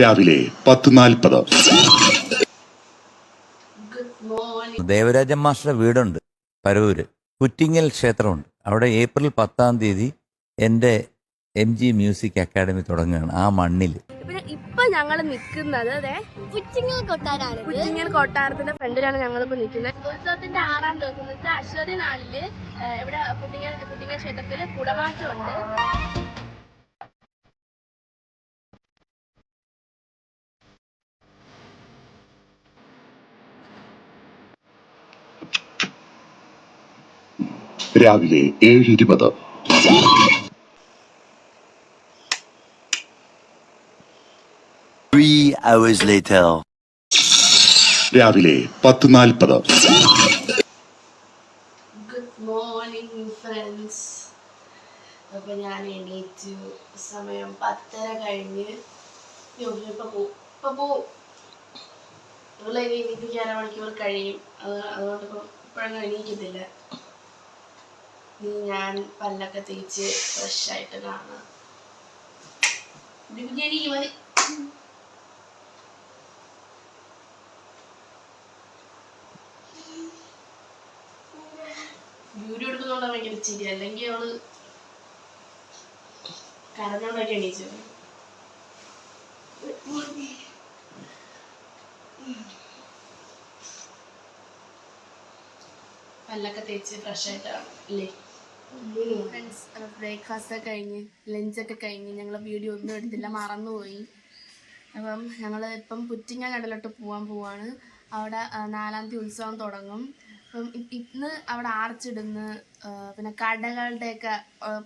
രാവിലെ പത്ത് നാൽപ്പത്. ദേവരാജൻ മാസ്റ്റർ വീടുണ്ട് പരവൂര്. കുറ്റിങ്ങൽ ക്ഷേത്രമുണ്ട്. അവിടെ ഏപ്രിൽ പത്താം തീയതി എന്റെ എം ജി മ്യൂസിക് അക്കാദമി തുടങ്ങുകയാണ് ആ മണ്ണിൽ. ഇപ്പൊ ഞങ്ങൾ നിൽക്കുന്നത് അതെ പുച്ചിങ്ങൽ കൊട്ടാരാണ് കുറ്റിങ്ങൽ കൊട്ടാരത്തിന്റെ ഫ്രണ്ടിലാണ് ഞങ്ങൾ ഇപ്പൊ നിൽക്കുന്നത്. ഉത്സവത്തിന്റെ ആറാം ദിവസം എന്ന് വെച്ചാൽ അശ്വതി നാളിൽ ഇവിടെ കുട്ടിങ്ങൽ കുട്ടിങ്ങൽ ക്ഷേത്രത്തിൽ കുടമാറ്റമുണ്ട്. രാവിലെ ഏഴ് ഇരുപത്. Three hours later. രാവിലെ പത്ത് നാൽപ്പത്. ഗുഡ് മോർണിംഗ് ഫ്രണ്ട്സ് അപ്പൊ ഞാൻ എണീറ്റു. സമയം പത്തര കഴിഞ്ഞ് ഇപ്പൊ പോവും ഇപ്പൊ പോവും ഇവളെ എണീപ്പിക്കാൻ അരമണിക്കൂർ കഴിയും. അത് അതുകൊണ്ട് ഇപ്പൊ ഇപ്പോഴൊന്നും എണീക്കത്തില്ല. ഇനി ഞാൻ പല്ലൊക്കെ തേച്ച് ഫ്രഷ് ആയിട്ട് കാണാം. ബിരിയാണി മതി വീഡിയോ എടുക്കുന്നതുകൊണ്ട് ഭയങ്കര ചിരി അല്ലെങ്കിൽ അവൾ കരഞ്ഞോണ്ടൊക്കെ എണീച്ചു. പല്ലൊക്കെ തേച്ച് ഫ്രഷ് ആയിട്ടാണ് അല്ലേ? ഫ്രണ്ട്സ് ബ്രേക്ക്ഫാസ്റ്റ് ഒക്കെ കഴിഞ്ഞ് ലഞ്ചൊക്കെ കഴിഞ്ഞ് ഞങ്ങൾ വീഡിയോ ഒന്നും എടുത്തില്ല മറന്നുപോയി. അപ്പം ഞങ്ങൾ ഇപ്പം പുറ്റിങ്ങ കടലോട്ട് പോകാൻ പോവാണ്. അവിടെ നാലാം തീയതി ഉത്സവം തുടങ്ങും. അപ്പം ഇന്ന് അവിടെ ആർച്ചിടുന്ന് പിന്നെ കടകളുടെയൊക്കെ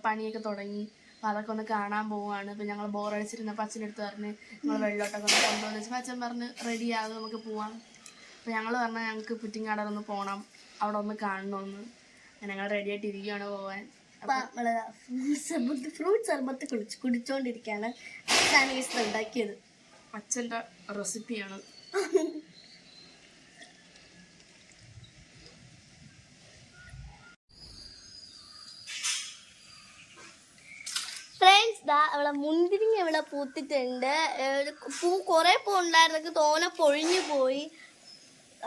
പണിയൊക്കെ തുടങ്ങി. അപ്പം അതൊക്കെ ഒന്ന് കാണാൻ പോവുകയാണ് ഇപ്പം ഞങ്ങൾ ബോറടിച്ചിരുന്നപ്പോൾ അച്ഛനടുത്ത് പറഞ്ഞ് ഞങ്ങൾ വെള്ളോട്ടൊക്കെ ഒന്ന് കൊണ്ടുവന്ന് വെച്ചപ്പോൾ അച്ഛൻ പറഞ്ഞ് റെഡി ആകും നമുക്ക് പോവാം. അപ്പം ഞങ്ങൾ പറഞ്ഞാൽ ഞങ്ങൾക്ക് പുറ്റിങ്ങാടലൊന്ന് പോകണം അവിടെ ഒന്ന് കാണണമെന്ന് ഞങ്ങൾ റെഡി ആയിട്ട് ഇരിക്കുകയാണ് പോവാൻ. സർബത്ത് ഫ്രൂട്ട് സർബത്ത് കുടിച്ച് കുടിച്ചോണ്ടിരിക്കാണ്. അച്ഛനാണ് ഈ ഉണ്ടാക്കിയത്. അച്ഛന്റെ റെസിപ്പിയാണ് ദാ അവളെ മുന്തിരിങ്ങ ഇവിടെ പൂത്തിട്ടുണ്ട്. പൂ കുറേ പൂ ഉണ്ടായിരുന്നൊക്കെ തോനെ പൊഴിഞ്ഞു പോയി.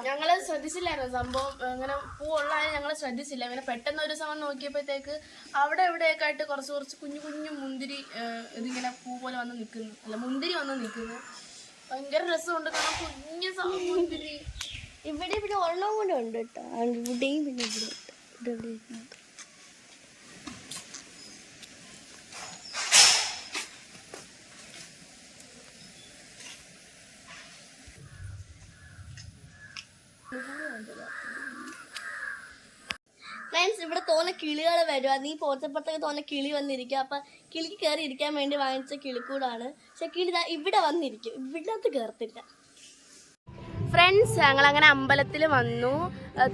ഞങ്ങൾ ശ്രദ്ധിച്ചില്ലായിരുന്നു. സംഭവം അങ്ങനെ പൂ ഉള്ളതായി ഞങ്ങൾ ശ്രദ്ധിച്ചില്ല. ഇങ്ങനെ പെട്ടെന്ന് ഒരു സമയം നോക്കിയപ്പോഴത്തേക്ക് അവിടെ എവിടെയൊക്കെ ആയിട്ട് കുറച്ച് കുറച്ച് കുഞ്ഞു കുഞ്ഞു മുന്തിരി ഇതിങ്ങനെ പൂ പോലെ വന്ന് നിൽക്കുന്നു. അല്ല മുന്തിരി വന്ന് നിൽക്കുന്നു. ഭയങ്കര രസമുണ്ട്. കാരണം കുഞ്ഞു മുന്തിരി. ഇവിടെ ഇവിടെ ഒരെണ്ണം കൂടെ ഉണ്ട് കേട്ടോ. ഇവിടെയും പിന്നെ ഇവിടെ ഇവിടെ ഫ്രണ്ട്സ് ഇവിടെ തോന്നുന്ന കിളികൾ വരുക നീ പോച്ചപ്പുറത്തൊക്കെ തോന്നുന്ന കിളി വന്നിരിക്കുക അപ്പൊ കിളിക്ക് കയറി ഇരിക്കാൻ വേണ്ടി വാങ്ങിച്ച കിളിക്കൂടാണ്. പക്ഷെ കിളി ഇവിടെ വന്നിരിക്കും. ഇവിടെ കയറത്തില്ല ഫ്രണ്ട്സ് ഞങ്ങൾ അങ്ങനെ അമ്പലത്തിൽ വന്നു.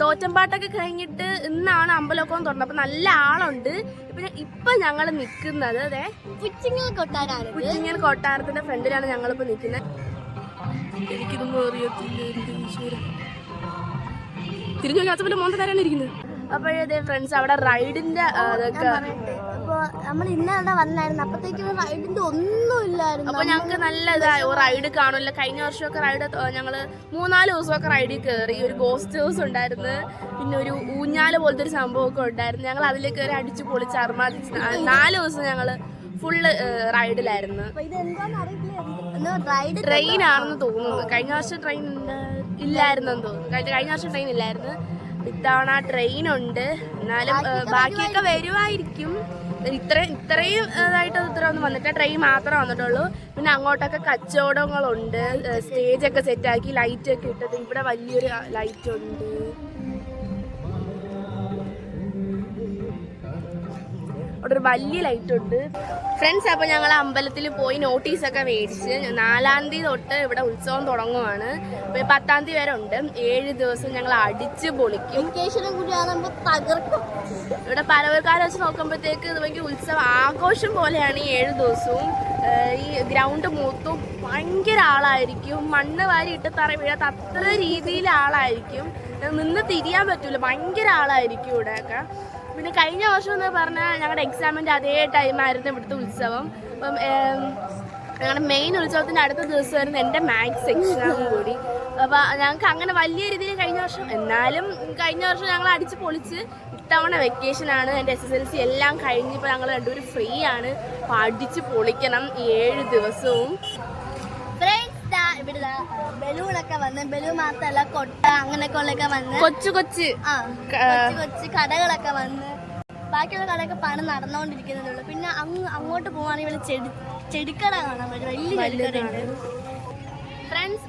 തോറ്റമ്പാട്ടൊക്കെ കഴിഞ്ഞിട്ട് ഇന്നാണ് അമ്പലമൊക്കെ തുറന്നത്. അപ്പം നല്ല ആളുണ്ട്. ഇപ്പം ഇപ്പം ഞങ്ങൾ നിൽക്കുന്നത് അതെ പുച്ചിങ്ങൽ കൊട്ടാരാണ് പുച്ചിങ്ങൽ കൊട്ടാരത്തിന്റെ ഫ്രണ്ടിലാണ് ഞങ്ങളിപ്പോൾ നിൽക്കുന്നത് എനിക്കിതൊന്നും അറിയത്തില്ല തിരിഞ്ഞു നോക്കി മോന്ത തരാണ് ഇരിക്കുന്നത്. അപ്പോഴേ ഫ്രണ്ട്സ് അവിടെ റൈഡിന്റെ അതൊക്കെ നമ്മൾ ഇന്നവിടെ വന്നായിരുന്നു അപ്പത്തേക്കും റൈഡിന്റെ ഒന്നും ഇല്ലായിരുന്നു അപ്പൊ ഞങ്ങൾക്ക് നല്ല ഇതായി റൈഡ് കാണില്ല കഴിഞ്ഞ വർഷമൊക്കെ റൈഡ് ഞങ്ങൾ മൂന്നാൽ ദിവസമൊക്കെ റൈഡിൽ കയറി ഒരു ഗോസ്റ്റ് ഹൗസ് ഉണ്ടായിരുന്നു. പിന്നെ ഒരു ഊഞ്ഞാൽ പോലത്തെ ഒരു സംഭവമൊക്കെ ഉണ്ടായിരുന്നു. ഞങ്ങൾ അതിൽ കയറി അടിച്ചു പൊളിച്ച് അർമാദിച്ച് നാല് ദിവസം ഞങ്ങൾ ഫുള്ള് റൈഡിലായിരുന്നു ട്രെയിൻ ആണെന്ന് തോന്നുന്നു. കഴിഞ്ഞ വർഷം ട്രെയിൻ ഇല്ലായിരുന്നെന്ന് തോന്നുന്നു. കഴിഞ്ഞ വർഷം ട്രെയിൻ ഇല്ലായിരുന്നു. ഇത്തവണ ട്രെയിൻ ഉണ്ട് എന്നാലും ബാക്കിയൊക്കെ വരുമായിരിക്കും ഇത്ര ഇത്രയും ഇതായിട്ട് ഇത്ര ഒന്നും വന്നിട്ട് ട്രെയിൻ മാത്രമേ വന്നിട്ടുള്ളൂ. പിന്നെ അങ്ങോട്ടൊക്കെ കച്ചവടങ്ങളുണ്ട്. സ്റ്റേജൊക്കെ സെറ്റാക്കി ലൈറ്റൊക്കെ ഇട്ടത്. ഇവിടെ വലിയൊരു ലൈറ്റ് അവിടെ ഒരു വലിയ ലൈറ്റ് ഉണ്ട്. ഫ്രണ്ട്സ് അപ്പോൾ ഞങ്ങൾ അമ്പലത്തിൽ പോയി നോട്ടീസ് ഒക്കെ മേടിച്ച് നാലാം തീയതി തൊട്ട് ഇവിടെ ഉത്സവം തുടങ്ങുവാണ്. പത്താം തീയതി വരെ ഉണ്ട്. ഏഴ് ദിവസം ഞങ്ങൾ അടിച്ച് പൊളിക്കും. തകർക്കും. ഇവിടെ പലവർക്കാരെ വെച്ച് നോക്കുമ്പോഴത്തേക്ക് ഭയങ്കര ഉത്സവം ആഘോഷം പോലെയാണ് ഈ ഏഴ് ദിവസവും. ഈ ഗ്രൗണ്ട് മൂത്തും ഭയങ്കര ആളായിരിക്കും. മണ്ണ് വാരി ഇട്ട് തറ വീഴാത്ത അത്ര രീതിയിൽ ആളായിരിക്കും. നിന്ന് തിരിയാൻ പറ്റൂല. ഭയങ്കര ആളായിരിക്കും ഇവിടെയൊക്കെ. പിന്നെ കഴിഞ്ഞ വർഷം എന്ന് പറഞ്ഞാൽ ഞങ്ങളുടെ എക്സാമിന്റെ അതേ ടൈമായിരുന്നു ഇവിടുത്തെ ഉത്സവം. അപ്പം ഞങ്ങളുടെ മെയിൻ ഉത്സവത്തിന്റെ അടുത്ത ദിവസം വരുന്ന എന്റെ മാത്സ് എക്സാം കൂടി. അപ്പോൾ ഞങ്ങൾക്ക് അങ്ങനെ വലിയ രീതിയിൽ കഴിഞ്ഞ വർഷം എന്നാലും കഴിഞ്ഞ വർഷം ഞങ്ങൾ അടിച്ച് പൊളിച്ച് ഇത്തവണ വെക്കേഷനാണ് എന്റെ എസ് എസ് എൽ സി എല്ലാം കഴിഞ്ഞിപ്പോൾ ഞങ്ങൾ രണ്ടുപേരും ഫ്രീ ആണ്. അപ്പോൾ അടിച്ച് പൊളിക്കണം ഈ ഏഴ് ദിവസവും. ഇവിടെ ബലൂണൊക്കെ വന്ന് ബലൂൺ മാത്രമല്ല കൊട്ട അങ്ങനെയൊക്കെ ഉള്ളൊക്കെ വന്ന്. കൊച്ചു കൊച്ച്. ആ കൊച്ചു കടകളൊക്കെ വന്ന്. ബാക്കിയുള്ള കടയൊക്കെ പണം നടന്നുകൊണ്ടിരിക്കുന്നതേ ഉള്ളൂ. പിന്നെ അങ്ങ് അങ്ങോട്ട് പോവാണെങ്കിൽ ഇവിടെ ചെടി ചെടിക്കട കാണാൻ പറ്റും വലിയ ചെടിക്കടയുണ്ട്.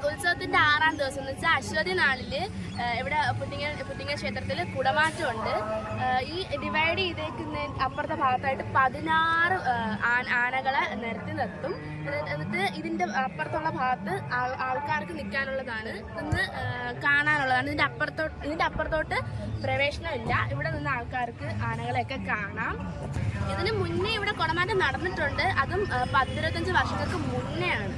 ഉത്സവത്തിന്റെ ആറാം ദിവസം എന്ന് വെച്ചാൽ അശ്വതി നാളിൽ ഇവിടെ പുട്ടിങ്ങ പുട്ടിങ്ങ ക്ഷേത്രത്തിൽ കുടമാറ്റമുണ്ട്. ഈ ഡിവൈഡ് ചെയ്തേക്കുന്ന അപ്പുറത്തെ ഭാഗത്തായിട്ട് പതിനാറ് ആനകളെ നിരത്തി നിർത്തും. എന്നിട്ട് ഇതിന്റെ അപ്പുറത്തുള്ള ഭാഗത്ത് ആൾക്കാർക്ക് നിൽക്കാനുള്ളതാണ്. നിന്ന് കാണാനുള്ളതാണ്. ഇതിന്റെ അപ്പുറത്തോട്ട് ഇതിന്റെ അപ്പുറത്തോട്ട് പ്രവേശനമില്ല. ഇവിടെ നിന്ന് ആൾക്കാർക്ക് ആനകളെയൊക്കെ കാണാം. ഇതിന് മുന്നേ ഇവിടെ കുടമാറ്റം നടന്നിട്ടുണ്ട്. അതും പത്തിരുപത്തഞ്ച് വർഷങ്ങൾക്ക് മുന്നേ ആണ്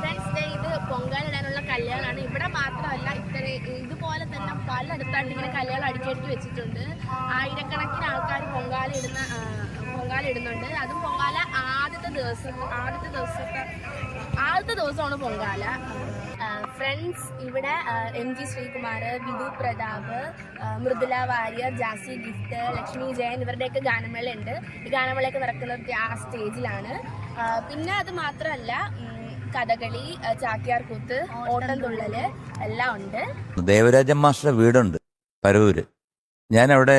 ഫ്രണ്ട്സ് ഡേ ഇത് പൊങ്കാലിടാനുള്ള കല്യാണമാണ് ഇവിടെ മാത്രമല്ല ഇത്ര ഇതുപോലെ തന്നെ പലയിടത്തായിട്ട് ഇങ്ങനെ കല്യാണം അടുക്കിയെടുത്ത് വെച്ചിട്ടുണ്ട്. ആയിരക്കണക്കിന് ആൾക്കാർ പൊങ്കാല ഇടുന്ന പൊങ്കാല ഇടുന്നുണ്ട്. അതും പൊങ്കാല ആദ്യത്തെ ദിവസം ആദ്യത്തെ ദിവസത്തെ ആദ്യത്തെ ദിവസമാണ് പൊങ്കാല. ഫ്രണ്ട്സ് ഇവിടെ M G Sreekumar Vidhu Prathap Mridula Warrier Jassie Gift Lakshmi Jayan ഇവരുടെയൊക്കെ ഗാനമേള ഉണ്ട് ഈ ഗാനമേളയൊക്കെ നടക്കുന്നത് ആ സ്റ്റേജിലാണ് പിന്നെ അത് മാത്രമല്ല കഥകളി ചാക്യാർകൂത്ത് ഓട്ടംതുള്ളൽ എല്ലാം ഉണ്ട്. ദേവരാജൻ മാസ്റ്ററുടെ വീടുണ്ട് പരവൂര്. ഞാൻ അവിടെ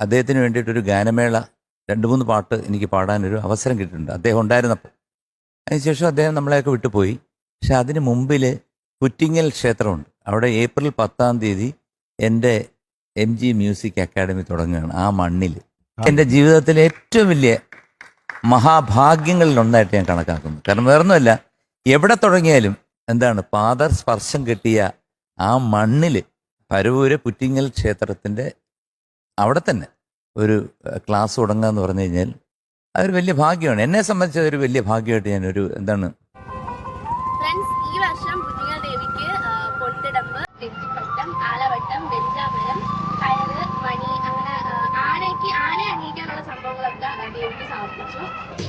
അദ്ദേഹത്തിന് വേണ്ടിയിട്ടൊരു ഗാനമേള രണ്ട് മൂന്ന് പാട്ട് എനിക്ക് പാടാനൊരു അവസരം കിട്ടിയിട്ടുണ്ട്. അദ്ദേഹം ഉണ്ടായിരുന്നപ്പോൾ. അതിനുശേഷം അദ്ദേഹം നമ്മളെയൊക്കെ വിട്ടുപോയി. പക്ഷെ അതിന് മുമ്പിൽ കുറ്റിങ്ങൽ ക്ഷേത്രമുണ്ട്. അവിടെ ഏപ്രിൽ പത്താം തീയതി എന്റെ എം ജി മ്യൂസിക് അക്കാഡമി തുടങ്ങുകയാണ് ആ മണ്ണിൽ എന്റെ ജീവിതത്തിലെ ഏറ്റവും വലിയ മഹാഭാഗ്യങ്ങളിലൊന്നായിട്ട് ഞാൻ കണക്കാക്കുന്നു. കാരണം വേറൊന്നുമല്ല എവിടെ തുടങ്ങിയാലും എന്താണ് പാദർ സ്പർശം കിട്ടിയ ആ മണ്ണിൽ പരവൂര് പുറ്റിങ്ങൽ ക്ഷേത്രത്തിന്റെ അവിടെ തന്നെ ഒരു ക്ലാസ് തുടങ്ങുക എന്ന് പറഞ്ഞു കഴിഞ്ഞാൽ അതൊരു വലിയ ഭാഗ്യമാണ്. എന്നെ സംബന്ധിച്ച് ഒരു വലിയ ഭാഗ്യമായിട്ട് ഞാൻ ഒരു എന്താണ് ആനയ്ക്ക് ആനയെ അണിയിക്കാനുള്ള സംഭവങ്ങളൊക്കെ ദേവിക്ക് സമർപ്പിച്ചു.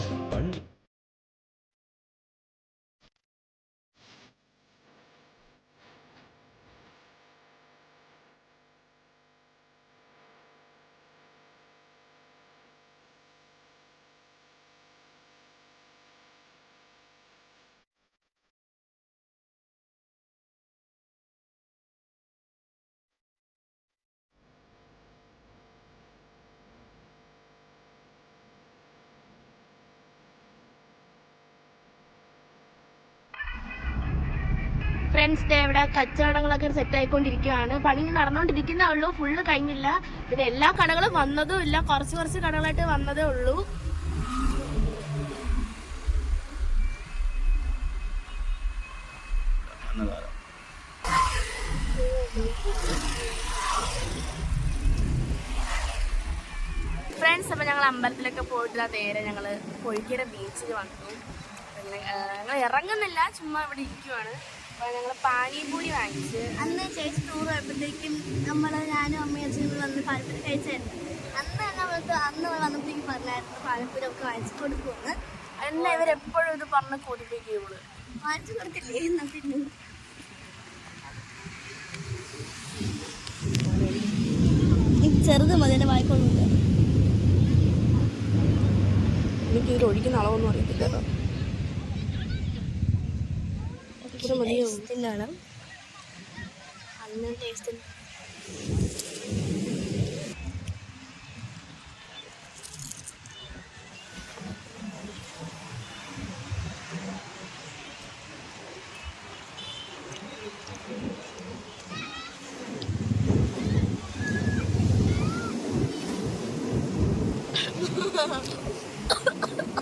ഫ്രണ്ട്സ് ഡേ ഇവിടെ കച്ചവടങ്ങളൊക്കെ സെറ്റ് ആയിക്കൊണ്ടിരിക്കുകയാണ്. പണി നടന്നുകൊണ്ടിരിക്കുന്നേ ഉള്ളൂ. ഫുള്ള് കഴിഞ്ഞില്ല. പിന്നെ എല്ലാ കടകളും വന്നതും ഇല്ല. കുറച്ച് കുറച്ച് കടകളായിട്ട് വന്നതേ ഉള്ളൂ. ഫ്രണ്ട്സ് അപ്പോൾ ഞങ്ങൾ അമ്പലത്തിലൊക്കെ പോയിട്ട് നേരെ ഞങ്ങൾ പൊഴിക്കര ബീച്ചിൽ വന്നു. ഞങ്ങൾ ഇറങ്ങുന്നില്ല. ചുമ്മാ ഇവിടെ ഇരിക്കുവാണ്. അപ്പോൾ ഞങ്ങൾ പാനിപൂരി വാങ്ങിച്ച്. അന്ന് ചേച്ചി ടൂർ പോയപ്പോഴത്തേക്കും നമ്മൾ ഞാനും അമ്മയും അച്ഛനും വന്ന് പാലപ്പൂരി കഴിച്ചായിരുന്നു. അന്ന് തന്നെ അവൾക്ക് അന്ന് വന്നപ്പോഴത്തേക്ക് പറഞ്ഞായിരുന്നു പാലപ്പൂരി ഒക്കെ വാങ്ങിച്ചു കൊടുക്കുമെന്ന്. എന്നെ ഇവരെപ്പോഴും ഇത് പറഞ്ഞ് കൊതിപ്പിക്കുള്ളൂ വാങ്ങിച്ചു കൊടുത്തില്ലേ എന്നാ പിന്നെ. ഈ ചെറുത് മതി എന്റെ വായിക്കൊള്ളില്ല എനിക്ക് ഇതിൽ ഒഴിക്കുന്ന അളവൊന്നും അറിയത്തില്ല കേട്ടോ. ടേസ്റ്റിനാണ് അന്ന് ടേസ്റ്റ്.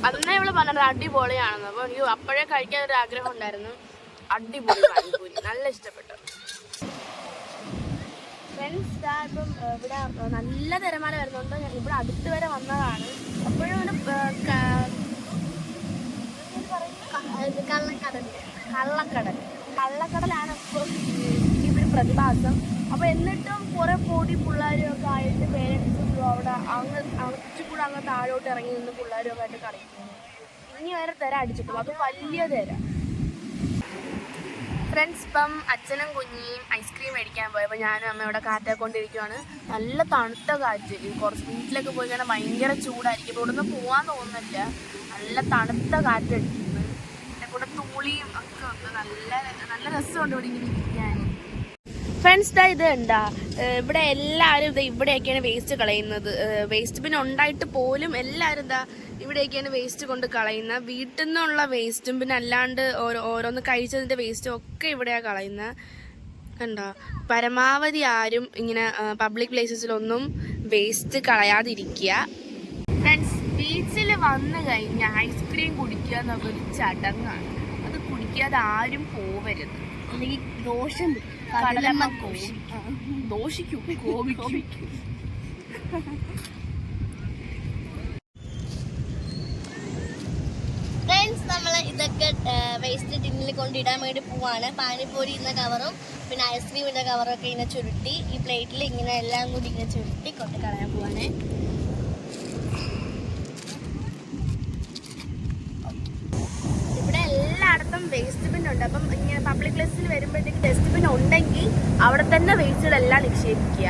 അന്നേ ഇവൾ പറഞ്ഞത് അടിപൊളിയാണെന്ന്. അപ്പോൾ എനിക്ക് അപ്പോഴേ കഴിക്കാൻ ഒരു ആഗ്രഹം ഉണ്ടായിരുന്നു. അടിപൊളി പാനിപ്പൂരി നല്ല ഇഷ്ടപ്പെട്ടു. ഫ്രണ്ട്സ് ഇപ്പം ഇവിടെ നല്ല തിരമാല വരുന്നുണ്ട്. ഞാൻ ഇവിടെ അടുത്ത് വരെ വന്നതാണ്. അപ്പോഴും ഇവിടെ ക- കള്ളക്കടൽ കള്ളക്കടൽ കള്ളക്കടലാണ് ഇപ്പോൾ ഒരു പ്രതിഭാസം. അപ്പോൾ എന്നിട്ടും കുറേ പൊടി പിള്ളേരും ഒക്കെ ആയിട്ട് പേരൻസും അവിടെ അങ്ങ് അങ്ങ് കൂടെ അങ്ങ് താഴോട്ട് ഇറങ്ങി നിന്ന് പിള്ളേരും ഒക്കെ ആയിട്ട് കളിക്കുന്നു. ഇനി വരെ തിര അടിച്ചിട്ടു അത് വലിയ തിര. ഫ്രണ്ട്സ് ഇപ്പം അച്ഛനും കുഞ്ഞിയും ഐസ്ക്രീം മേടിക്കാൻ പോയപ്പോൾ ഞാനും അമ്മ ഇവിടെ കാറ്റാക്കൊണ്ടിരിക്കുവാണ്. നല്ല തണുത്ത കാറ്റ്. കുറച്ച് വീട്ടിലൊക്കെ പോയി കഴിഞ്ഞാൽ ഭയങ്കര ചൂടായിരിക്കും. ഇപ്പോൾ ഇവിടുന്ന് പോകാൻ തോന്നുന്നില്ല. നല്ല തണുത്ത കാറ്റടിക്കുന്നു എന്റെ കൂടെ തൂളിയും ഒക്കെ ഉണ്ട്. നല്ല നല്ല രസമുണ്ട് ഇവിടെ ഇങ്ങനെ. ഫ്രണ്ട്സ് ദാ ഇത് ഉണ്ടാ ഇവിടെ എല്ലാവരും ഇത് ഇവിടെയൊക്കെയാണ് വേസ്റ്റ് കളയുന്നത്. വേസ്റ്റ് ബിൻ ഉണ്ടായിട്ട് പോലും എല്ലാവരും ഇതാ ഇവിടെയൊക്കെയാണ് വേസ്റ്റ് കൊണ്ട് കളയുന്നത്. വീട്ടിൽ നിന്നുള്ള വേസ്റ്റും പിന്നെ അല്ലാണ്ട് ഓരോ ഓരോന്ന് കഴിച്ചതിന്റെ വേസ്റ്റും ഒക്കെ ഇവിടെയാണ് കളയുന്നത്. കണ്ടോ? പരമാവധി ആരും ഇങ്ങനെ പബ്ലിക് പ്ലേസസിലൊന്നും വേസ്റ്റ് കളയാതിരിക്കുക. ഫ്രണ്ട്സ് ബീച്ചിൽ വന്നു കഴിഞ്ഞാൽ ഐസ്ക്രീം കുടിക്കുക എന്നൊക്കെ ഒരു ചടങ്ങാണ്. അത് കുടിക്കാതെ ആരും പോവരുത്. അല്ലെങ്കിൽ ദോഷം കടലമ്മ ദോഷിക്കും കോപിക്കും ഫ്രണ്ട്സ് നമ്മൾ ഇതൊക്കെ വേസ്റ്റ് ടിന്നിൽ കൊണ്ടിടാൻ വേണ്ടി പോവാണ്. പാനിപ്പൂരി ഇന്ന കവറും പിന്നെ ഐസ്ക്രീമിന്റെ കവറും ഒക്കെ ഇങ്ങനെ ചുരുട്ടി ഈ പ്ലേറ്റിൽ ഇങ്ങനെ എല്ലാം കൂടി ഇങ്ങനെ ചുരുട്ടി കൊണ്ട് കളയാൻ പോവാണ് ഇവിടെ എല്ലായിടത്തും വേസ്റ്റ് ബിൻ ഉണ്ട്. അപ്പം ഇങ്ങനെ പബ്ലിക് പ്ലേസിൽ വരുമ്പോഴത്തേക്ക് ഡസ്റ്റ്ബിൻ ഉണ്ടെങ്കിൽ അവിടെ തന്നെ വേസ്റ്റുകളെല്ലാം നിക്ഷേപിക്കുക.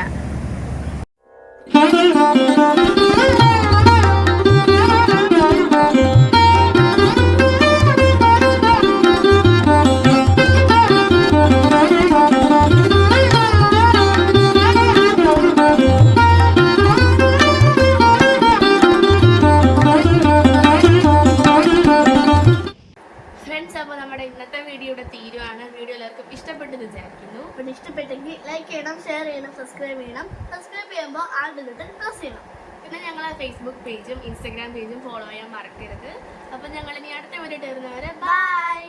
വീഡിയോ ഇവിടെ തീരുവാണ്. വീഡിയോ എല്ലാവർക്കും ഇഷ്ടപ്പെട്ടു വിചാരിക്കുന്നു. പിന്നെ ഇഷ്ടപ്പെട്ടെങ്കിൽ ലൈക്ക് ചെയ്യണം ഷെയർ ചെയ്യണം സബ്സ്ക്രൈബ് ചെയ്യണം. സബ്സ്ക്രൈബ് ചെയ്യുമ്പോൾ ആ ബന്ധത്തിൽ പ്രസ് ചെയ്യണം. പിന്നെ ഞങ്ങളെ ഫേസ്ബുക്ക് പേജും ഇൻസ്റ്റാഗ്രാം പേജും ഫോളോ ചെയ്യാൻ മറക്കരുത്. അപ്പം ഞങ്ങൾ ഇനി അടുത്ത വീഡിയോ വരുന്നവരെ ബൈ